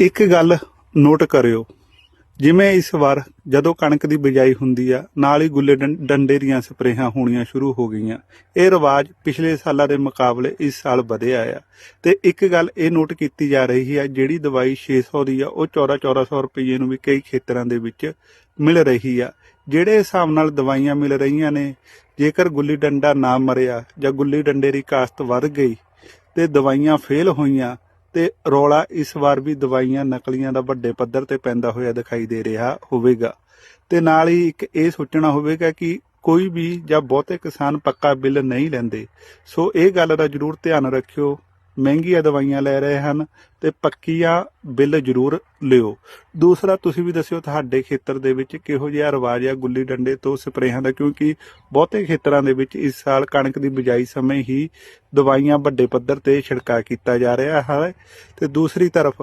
ਇੱਕ ਗੱਲ ਨੋਟ ਕਰਿਓ। ਜਿਵੇਂ ਇਸ ਵਾਰ ਜਦੋਂ ਕਣਕ ਦੀ ਬਿਜਾਈ ਹੁੰਦੀ ਆ, ਨਾਲ ਹੀ ਗੁੱਲੇ ਡੰ- ਡੰਡੇ ਦੀਆਂ ਸਪਰੇਹਾਂ ਹੋਣੀਆਂ ਸ਼ੁਰੂ ਹੋ ਗਈਆਂ। ਇਹ ਰਿਵਾਜ ਪਿਛਲੇ ਸਾਲਾਂ ਦੇ ਮੁਕਾਬਲੇ ਇਸ ਸਾਲ ਵਧਿਆ ਆ। ਤੇ ਇੱਕ ਗੱਲ ਇਹ ਨੋਟ ਕੀਤੀ ਜਾ ਰਹੀ ਹੈ ਜਿਹੜੀ ਦਵਾਈ 600 ਦੀ ਆ, ਉਹ 14 1400 ਰੁਪਏ ਨੂੰ ਵੀ ਕਈ ਖੇਤਰਾਂ ਦੇ ਵਿੱਚ ਮਿਲ ਰਹੀ ਆ। ਜਿਹੜੇ ਹਿਸਾਬ ਨਾਲ ਦਵਾਈਆਂ ਮਿਲ ਰਹੀਆਂ ਨੇ, ਜੇਕਰ ਗੁੱਲੀ ਡੰਡਾ ਨਾ ਮਰਿਆ ਜਾਂ ਗੁੱਲੀ ਡੰਡੇ ਦੀ ਕਾਸ਼ਤ ਵੱਧ ਗਈ ਤੇ ਦਵਾਈਆਂ ਫੇਲ ਹੋਈਆਂ ਤੇ ਰੌਲਾ ਇਸ ਵਾਰ ਵੀ ਦਵਾਈਆਂ ਨਕਲੀਆਂ ਦਾ ਵੱਡੇ ਪੱਧਰ ਤੇ ਪੈਂਦਾ ਹੋਇਆ ਦਿਖਾਈ ਦੇ ਰਿਹਾ ਹੋਵੇਗਾ। ਤੇ ਨਾਲ ਹੀ ਇੱਕ ਇਹ ਸੋਚਣਾ ਹੋਵੇਗਾ ਕਿ ਕੋਈ ਵੀ ਜਾਂ ਬਹੁਤੇ ਕਿਸਾਨ ਪੱਕਾ ਬਿੱਲ ਨਹੀਂ ਲੈਂਦੇ। ਸੋ ਇਹ ਗੱਲ ਦਾ ਜ਼ਰੂਰ ਧਿਆਨ ਰੱਖਿਓ। ਮਹਿੰਗੀਆਂ ਦਵਾਈਆਂ ਲੈ ਰਹੇ ਹਨ ਤੇ ਪੱਕੀਆਂ ਬਿੱਲ ਜ਼ਰੂਰ ਲਿਓ। ਦੂਸਰਾ, ਤੁਸੀਂ ਵੀ ਦੱਸਿਓ ਤੁਹਾਡੇ ਖੇਤਰ ਦੇ ਵਿੱਚ ਕਿਹੋ ਜਿਹਾ ਰਿਵਾਜ ਆ ਗੁੱਲੀ ਡੰਡੇ ਤੋਂ ਸਪਰੇਹਾਂ ਦਾ, ਕਿਉਂਕਿ ਬਹੁਤੇ ਖੇਤਰਾਂ ਦੇ ਵਿੱਚ ਇਸ ਸਾਲ ਕਣਕ ਦੀ ਬਿਜਾਈ ਸਮੇਂ ਹੀ ਦਵਾਈਆਂ ਵੱਡੇ ਪੱਧਰ ਤੇ ਛਿੜਕਾ ਕੀਤਾ ਜਾ ਰਿਹਾ ਹੈ। ਤੇ ਦੂਸਰੀ ਤਰਫ,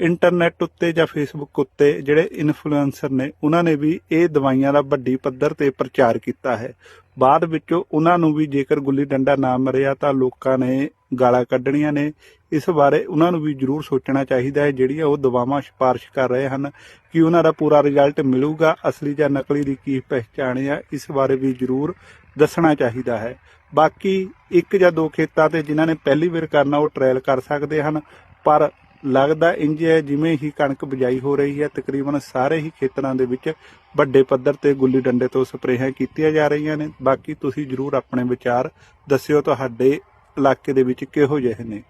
ਇੰਟਰਨੈਟ ਉੱਤੇ ਜਾਂ ਫੇਸਬੁੱਕ ਉੱਤੇ ਜਿਹੜੇ ਇਨਫਲੂਐਂਸਰ ਨੇ, ਉਹਨਾਂ ਨੇ ਵੀ ਇਹ ਦਵਾਈਆਂ ਦਾ ਵੱਡੀ ਪੱਧਰ ਤੇ ਪ੍ਰਚਾਰ ਕੀਤਾ ਹੈ। ਬਾਅਦ ਵਿੱਚੋਂ ਉਹਨਾਂ ਨੂੰ ਵੀ ਜੇਕਰ ਗੁੱਲੀ ਡੰਡਾ ਨਾ ਮਰਿਆ ਤਾਂ ਲੋਕਾਂ ਨੇ ਗਾਲਾਂ ਕੱਢਣੀਆਂ ਨੇ। ਇਸ ਬਾਰੇ ਉਹਨਾਂ ਨੂੰ ਵੀ ਜ਼ਰੂਰ ਸੋਚਣਾ ਚਾਹੀਦਾ ਹੈ, ਜਿਹੜੀਆਂ ਉਹ ਦਵਾਵਾਂ ਸਿਫਾਰਿਸ਼ ਕਰ ਰਹੇ ਹਨ ਕਿ ਉਹਨਾਂ ਦਾ ਪੂਰਾ ਰਿਜ਼ਲਟ ਮਿਲੂਗਾ, ਅਸਲੀ ਜਾਂ ਨਕਲੀ ਦੀ ਕੀ ਪਹਿਚਾਣ ਹੈ ਇਸ ਬਾਰੇ ਵੀ ਜ਼ਰੂਰ ਦੱਸਣਾ ਚਾਹੀਦਾ ਹੈ। ਬਾਕੀ ਇੱਕ ਜਾਂ ਦੋ ਖੇਤਾਂ ਤੇ ਜਿਨ੍ਹਾਂ ਨੇ ਪਹਿਲੀ ਵਾਰ ਕਰਨਾ, ਉਹ ਟ੍ਰਾਇਲ ਕਰ ਸਕਦੇ ਹਨ, ਪਰ ਲੱਗਦਾ ਇੰਜ ਹੈ, ਜਿਵੇਂ ਹੀ ਕਣਕ ਬਿਜਾਈ ਹੋ ਰਹੀ ਹੈ, ਤਕਰੀਬਨ ਸਾਰੇ ਹੀ ਖੇਤਰਾਂ ਦੇ ਵਿੱਚ ਵੱਡੇ ਪੱਧਰ ਤੇ ਗੁੱਲੀ ਡੰਡੇ ਤੋਂ ਸਪਰੇਹਾਂ ਕੀਤੀਆਂ ਜਾ ਰਹੀਆਂ ਨੇ। ਬਾਕੀ ਤੁਸੀਂ ਜਰੂਰ ਆਪਣੇ ਵਿਚਾਰ ਦੱਸਿਓ, ਤੁਹਾਡੇ ਇਲਾਕੇ ਦੇ ਵਿੱਚ ਕਿਹੋ ਜਿਹੇ ਨੇ?